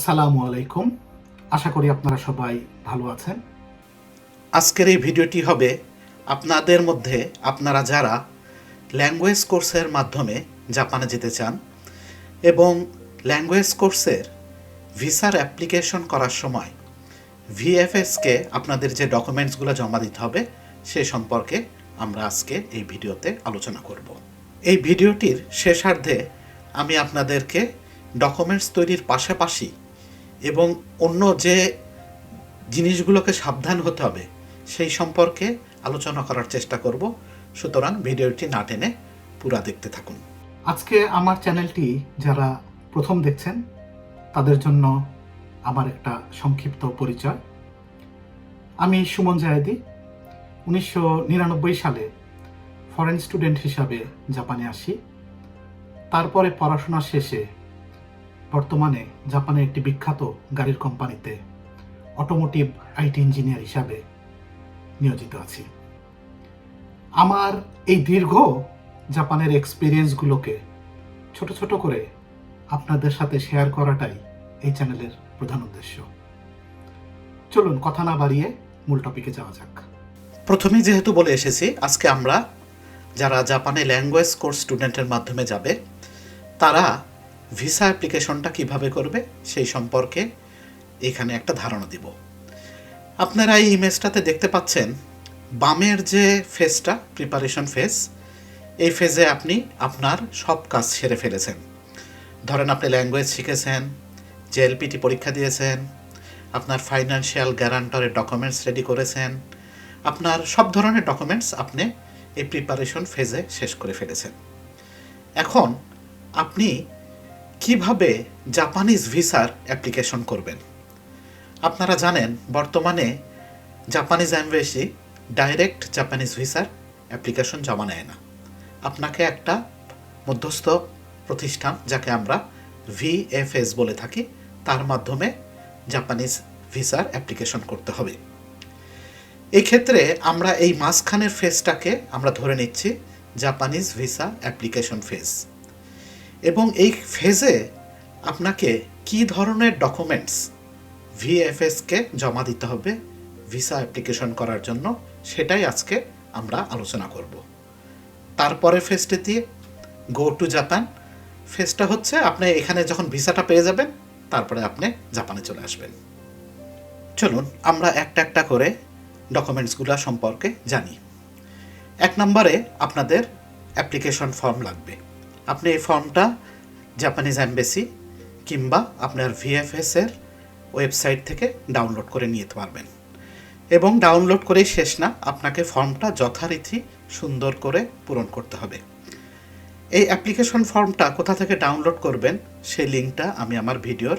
আসসালামু আলাইকুম। আশা করি আপনারা সবাই ভালো আছেন। আজকের এই ভিডিওটি হবে আপনাদের মধ্যে আপনারা যারা ল্যাঙ্গুয়েজ কোর্সের মাধ্যমে জাপানে যেতে চান এবং ল্যাঙ্গুয়েজ কোর্সের ভিসার অ্যাপ্লিকেশন করার সময় ভিএফএসকে আপনাদের যে ডকুমেন্টসগুলো জমা দিতে হবে সে সম্পর্কে আমরা আজকে এই ভিডিওতে আলোচনা করব। এই ভিডিওটির শেষার্ধে আমি আপনাদেরকে ডকুমেন্টস তৈরির পাশাপাশি এবং অন্য যে জিনিসগুলোকে সাবধান হতে হবে, সেই সম্পর্কে আলোচনা করার চেষ্টা করব। সুতরাং ভিডিওটি না টেনে পুরা দেখতে থাকুন। আজকে আমার চ্যানেলটি যারা প্রথম দেখছেন, তাদের জন্য আমার একটা সংক্ষিপ্ত পরিচয়। আমি সুমন জায়েদি। উনিশশো নিরানব্বই সালে ফরেন স্টুডেন্ট হিসাবে জাপানে আসি। তারপরে পড়াশোনা শেষে বর্তমানে জাপানের একটি বিখ্যাত গাড়ির কোম্পানিতে অটোমোটিভ আইটি ইঞ্জিনিয়ার হিসাবে নিয়োজিত আছি। আমার এই দীর্ঘ জাপানের এক্সপিরিয়েন্সগুলোকে ছোট ছোট করে আপনাদের সাথে শেয়ার করাটাই এই চ্যানেলের প্রধান উদ্দেশ্য। চলুন কথা না বাড়িয়ে মূল টপিকে যাওয়া যাক। প্রথমেই যেহেতু বলে এসেছি, আজকে আমরা যারা জাপানে ল্যাঙ্গুয়েজ কোর্স স্টুডেন্টের মাধ্যমে যাবে, তারা ভিসা অ্যাপ্লিকেশনটা কীভাবে করবে সেই সম্পর্কে এখানে একটা ধারণা দিব। আপনারা এই ইমেজটাতে দেখতে পাচ্ছেন, বামের যে ফেজটা প্রিপারেশন ফেজ এই ফেজে আপনি আপনার সব কাজ সেরে ফেলেছেন। ধরেন আপনি ল্যাঙ্গুয়েজ শিখেছেন জেএলপিটি পরীক্ষা দিয়েছেন, আপনার ফাইন্যান্সিয়াল গ্যারান্টরের ডকুমেন্টস রেডি করেছেন, আপনার সব ধরনের ডকুমেন্টস আপনি এই প্রিপারেশন ফেজে শেষ করে ফেলেছেন। এখন আপনি কীভাবে জাপানিজ ভিসার অ্যাপ্লিকেশন করবেন? আপনারা জানেন, বর্তমানে জাপানিজ অ্যাম্বাসি ডাইরেক্ট জাপানিজ ভিসার অ্যাপ্লিকেশন জমা নেয় না। আপনাকে একটা মধ্যস্থ প্রতিষ্ঠান, যাকে আমরা ভিএফএস বলে থাকি, তার মাধ্যমে জাপানিজ ভিসার অ্যাপ্লিকেশন করতে হবে। এই ক্ষেত্রে আমরা এই মাঝখানের ফেজটাকে আমরা ধরে নিচ্ছি জাপানিজ ভিসা অ্যাপ্লিকেশন ফেজ এবং এই ফেজে আপনাকে কি ধরনের ডকুমেন্টস ভিএফএসকে জমা দিতে হবে ভিসা অ্যাপ্লিকেশন করার জন্য, সেটাই আজকে আমরা আলোচনা করব। তারপরে ফেজটিতে গো টু জাপান ফেজটা হচ্ছে আপনি এখানে যখন ভিসাটা পেয়ে যাবেন, তারপরে আপনি জাপানে চলে আসবেন। চলুন, আমরা একটা একটা করে ডকুমেন্টসগুলো সম্পর্কে জানি। এক নম্বরে আপনাদের অ্যাপ্লিকেশন ফর্ম লাগবে। আপনি এই ফর্মটা জাপানিজ অ্যাম্বাসি কিংবা আপনার ভিএফএস এর ওয়েবসাইট থেকে ডাউনলোড করে নিতে পারবেন। এবং ডাউনলোড করেই শেষ না, আপনাকে ফর্মটা যথারীতি সুন্দর করে পূরণ করতে হবে। এই অ্যাপ্লিকেশন ফর্মটা কোথা থেকে ডাউনলোড করবেন, সেই লিঙ্কটা আমি আমার ভিডিওর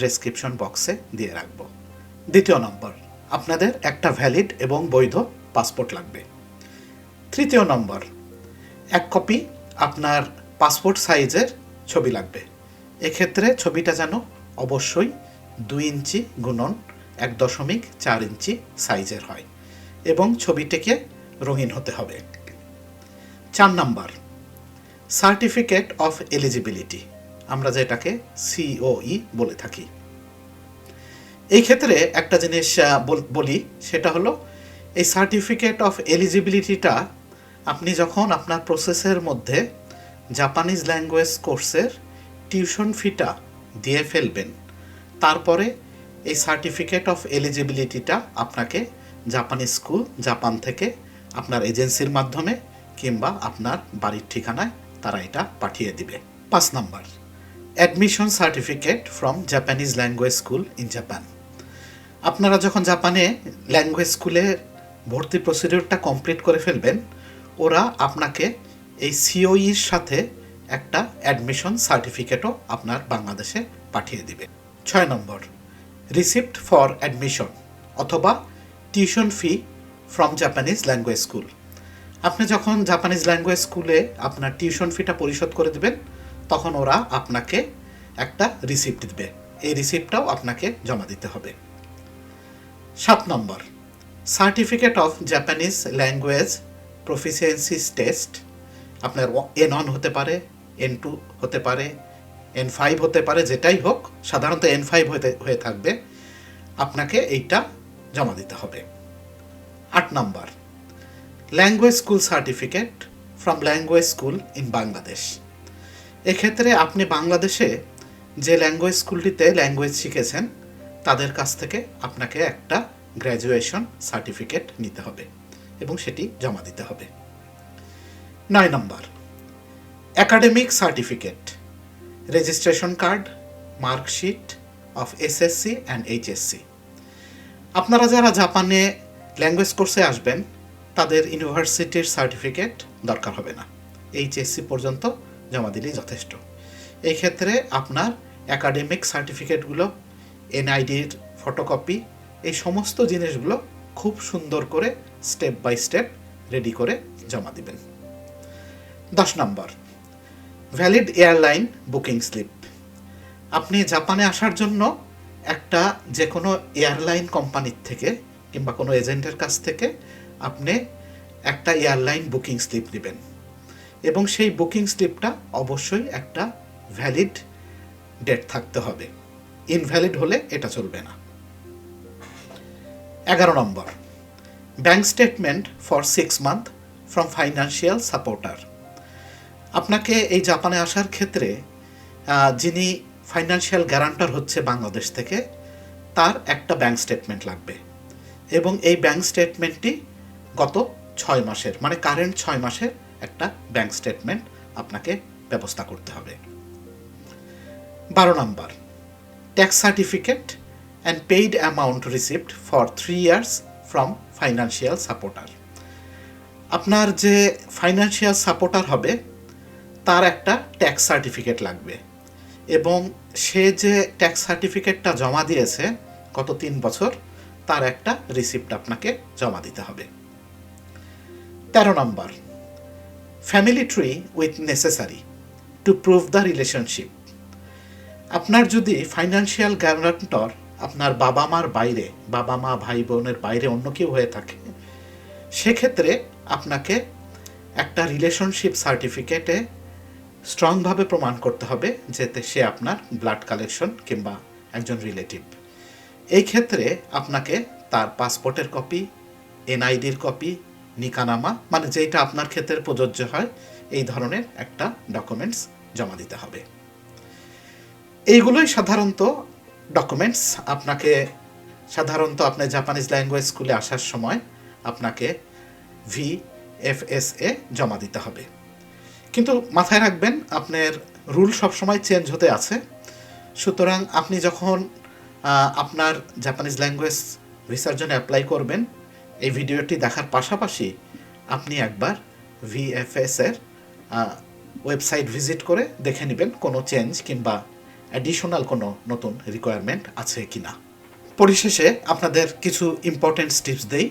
ডেসক্রিপশন বক্সে দিয়ে রাখব। দ্বিতীয় নম্বর, আপনাদের একটা ভ্যালিড এবং বৈধ পাসপোর্ট লাগবে। তৃতীয় নম্বর, এক কপি আপনার পাসপোর্ট সাইজের ছবি লাগবে। এক্ষেত্রে ছবিটা যেন অবশ্যই দুই ইঞ্চি গুণন এক দশমিক চার ইঞ্চি সাইজের হয় এবং ছবিটিকে রঙিন হতে হবে। চার নাম্বার, সার্টিফিকেট অফ এলিজিবিলিটি। আমরা যেটাকে সিওই বলে থাকি। এই ক্ষেত্রে একটা জিনিস বলি সেটা হলো এই সার্টিফিকেট অফ এলিজিবিলিটিটা আপনি যখন আপনার প্রসেসের মধ্যে জাপানিজ ল্যাঙ্গুয়েজ কোর্সের টিউশন ফিটা দিয়ে ফেলবেন। তারপরে এই সার্টিফিকেট অফ এলিজিবিলিটিটা আপনাকে জাপানি স্কুল জাপান থেকে আপনার এজেন্সির মাধ্যমে কিংবা আপনার বাড়ির ঠিকানায় তারা এটা পাঠিয়ে দিবে। পাঁচ number admission certificate from Japanese language school in Japan আপনারা যখন জাপানে ল্যাঙ্গুয়েজ স্কুলে ভর্তি প্রসিডিউরটা কমপ্লিট করে ফেলবেন, ওরা আপনাকে এই সিওইর সাথে একটা অ্যাডমিশন সার্টিফিকেটও আপনার বাংলাদেশে পাঠিয়ে দিবে। ছয় নম্বর রিসিপ্ট ফর অ্যাডমিশন অথবা tuition fee from Japanese language school আপনি যখন জাপানিজ ল্যাঙ্গুয়েজ স্কুলে আপনার টিউশন ফিটা পরিশোধ করে দেবেন, তখন ওরা আপনাকে একটা রিসিপ্ট দিবে। এই রিসিপ্টটাও আপনাকে জমা দিতে হবে। সাত number certificate of Japanese language proficiencies test আপনার এন অন হতে পারে এন টু হতে পারে এন ফাইভ হতে পারে, যেটাই হোক, সাধারণত এন ফাইভ হতে, হয়ে থাকবে। আপনাকে এইটা জমা দিতে হবে। আট number. Language school certificate from language school in Bangladesh এক্ষেত্রে আপনি বাংলাদেশে যে ল্যাঙ্গুয়েজ স্কুলটিতে ল্যাঙ্গুয়েজ শিখেছেন, তাদের কাছ থেকে আপনাকে একটা গ্র্যাজুয়েশন সার্টিফিকেট নিতে হবে এবং সেটি জমা দিতে হবে। নয় নম্বর। Academic certificate registration card marksheet of SSC and HSC আপনারা যারা জাপানে ল্যাঙ্গুয়েজ কোর্সে আসবেন, তাদের ইউনিভার্সিটির সার্টিফিকেট দরকার হবে না। এইচএসসি পর্যন্ত জমা দিলেই যথেষ্ট। এই ক্ষেত্রে আপনার অ্যাকাডেমিক সার্টিফিকেটগুলো এনআইডির ফটোকপি এই সমস্ত জিনিসগুলো খুব সুন্দর করে স্টেপ বাই স্টেপ রেডি করে জমা দিবেন। দশ নম্বর। Valid airline booking slip. আপনি জাপানে আসার জন্য একটা যে কোনো এয়ারলাইন কোম্পানির থেকে কিংবা কোনো এজেন্টের কাছ থেকে আপনি একটা এয়ারলাইন বুকিং স্লিপ নেবেন। এবং সেই বুকিং স্লিপটা অবশ্যই একটা ভ্যালিড ডেট থাকতে হবে। ইনভ্যালিড হলে এটা চলবে না। এগারো নম্বর। Bank statement for six month from financial supporter. আপনাকে এই জাপানে আসার ক্ষেত্রে যিনি ফাইন্যান্সিয়াল গ্যারান্টার হচ্ছে বাংলাদেশ থেকে, তার একটা ব্যাংক স্টেটমেন্ট লাগবে। এবং এই ব্যাংক স্টেটমেন্টটি গত ছয় মাসের মানে কারেন্ট ছয় মাসের একটা ব্যাংক স্টেটমেন্ট আপনাকে ব্যবস্থা করতে হবে। বারো নম্বর tax certificate and paid amount received for three years from financial supporter আপনার যে ফাইন্যান্সিয়াল সাপোর্টার হবে তার একটা ট্যাক্স সার্টিফিকেট লাগবে। এবং সে যে ট্যাক্স সার্টিফিকেটটা জমা দিয়েছে গত তিন বছর, তার একটা রিসিপ্ট আপনাকে জমা দিতে হবে। তেরো নম্বর family tree with necessary to prove the relationship আপনার যদি ফাইন্যান্সিয়াল গ্যারান্টর আপনার বাবা মার বাইরে বাবা মা ভাই বোনের বাইরে অন্য কেউ হয়ে থাকে, সেক্ষেত্রে আপনাকে একটা রিলেশনশিপ সার্টিফিকেটে স্ট্রংভাবে প্রমাণ করতে হবে যাতে সে আপনার ব্লাড কালেকশন কিংবা একজন রিলেটিভ এই ক্ষেত্রে আপনাকে তার পাসপোর্টের কপি এনআইডির কপি নিকানামা মানে যেটা আপনার ক্ষেত্রে প্রযোজ্য হয়, এই ধরনের একটা ডকুমেন্টস জমা দিতে হবে। এইগুলোই সাধারণত ডকুমেন্টস আপনাকে সাধারণত আপনি জাপানিজ ল্যাঙ্গুয়েজ স্কুলে আসার সময় আপনাকে ভি এফ এস এ জমা দিতে হবে। কিন্তু মাথায় রাখবেন, আপনার রুল সবসময় চেঞ্জ হতে আছে। সুতরাং আপনি যখন আপনার জাপানিজ ল্যাঙ্গুয়েজ ভিসার জন্য অ্যাপ্লাই করবেন, এই ভিডিওটি দেখার পাশাপাশি আপনি একবার ভিএফএস এর ওয়েবসাইট ভিজিট করে দেখে নেবেন কোনো চেঞ্জ কিংবা অ্যাডিশনাল কোনো নতুন রিকোয়ারমেন্ট আছে কি না পরিশেষে আপনাদের কিছু ইম্পর্টেন্ট টিপস দেই।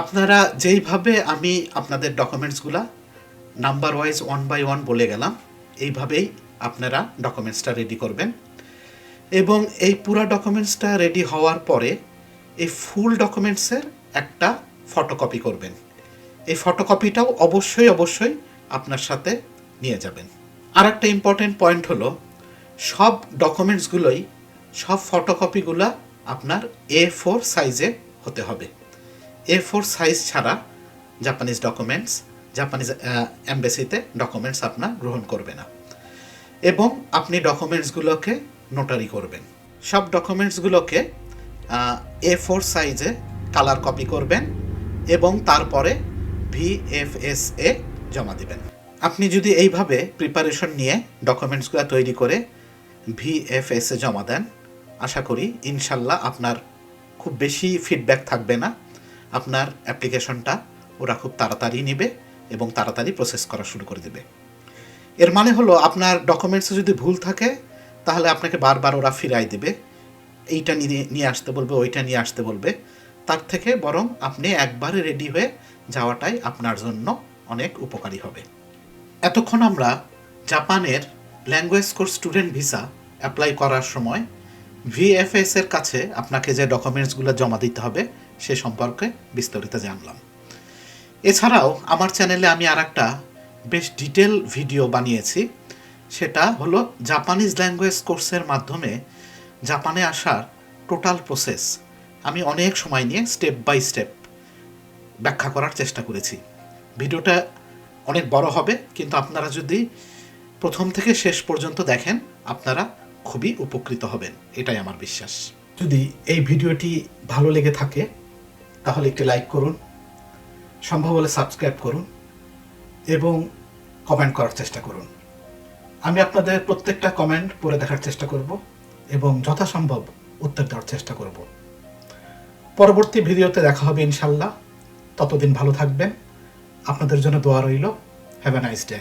আপনারা যেইভাবে আমি আপনাদের ডকুমেন্টসগুলা number wise one by one বলে গেলাম। এইভাবেই আপনারা ডকুমেন্টসটা রেডি করবেন। এবং এই পুরো ডকুমেন্টসটা রেডি হওয়ার পরে এই ফুল ডকুমেন্টসের একটা ফটোকপি করবেন। এই ফটোকপিটাও অবশ্যই অবশ্যই আপনার সাথে নিয়ে যাবেন। আর একটা ইম্পর্টেন্ট পয়েন্ট হলো, সব ডকুমেন্টসগুলোই সব ফটোকপিগুলো আপনার এ ফোর সাইজে হতে হবে। এ ফোর সাইজ ছাড়া জাপানিজ ডকুমেন্টস জাপানিজ অ্যাম্বাসিতে ডকুমেন্টস আপনার গ্রহণ করবে না। এবং আপনি ডকুমেন্টসগুলোকে নোটারি করবেন। সব ডকুমেন্টসগুলোকে এ ফোর সাইজে কালার কপি করবেন এবং তারপরে ভিএফএস এ জমা দিবেন। আপনি যদি এইভাবে প্রিপারেশন নিয়ে ডকুমেন্টসগুলো তৈরি করে ভি ভিএফএস এ জমা দেন, আশা করি ইনশাল্লাহ আপনার খুব বেশি ফিডব্যাক থাকবে না। আপনার অ্যাপ্লিকেশনটা ওরা খুব তাড়াতাড়ি নেবে। এবং তাড়াতাড়ি প্রসেস করা শুরু করে দেবে। এর মানে হলো আপনার ডকুমেন্টসে যদি ভুল থাকে, তাহলে আপনাকে বারবার ওরা ফিরাই দেবে। এইটা নিয়ে নিয়ে আসতে বলবে, ওইটা নিয়ে আসতে বলবে। তার থেকে বরং আপনি একবারে রেডি হয়ে যাওয়াটাই আপনার জন্য অনেক উপকারী হবে। এতক্ষণ আমরা জাপানের language course student visa apply করার সময় ভিএফএস এর কাছে আপনাকে যে ডকুমেন্টসগুলো জমা দিতে হবে, সে সম্পর্কে বিস্তারিত জানলাম। এছাড়াও আমার চ্যানেলে আমি আর একটা বেশ ডিটেল ভিডিও বানিয়েছি। সেটা হলো জাপানিজ ল্যাঙ্গুয়েজ কোর্সের মাধ্যমে জাপানে আসার টোটাল প্রসেস। আমি অনেক সময় নিয়ে স্টেপ বাই স্টেপ ব্যাখ্যা করার চেষ্টা করেছি। ভিডিওটা অনেক বড় হবে, কিন্তু আপনারা যদি প্রথম থেকে শেষ পর্যন্ত দেখেন, আপনারা খুবই উপকৃত হবেন। এটাই আমার বিশ্বাস। যদি এই ভিডিওটি ভালো লেগে থাকে, তাহলে একটি লাইক করুন সম্ভব হলে সাবস্ক্রাইব করুন এবং কমেন্ট করার চেষ্টা করুন। আমি আপনাদের প্রত্যেকটা কমেন্ট পড়ে দেখার চেষ্টা করব এবং যথাসম্ভব উত্তর দেওয়ার চেষ্টা করব। পরবর্তী ভিডিওতে দেখা হবে ইনশাল্লাহ ততদিন ভালো থাকবেন। আপনাদের জন্য দোয়া রইল। Have a nice day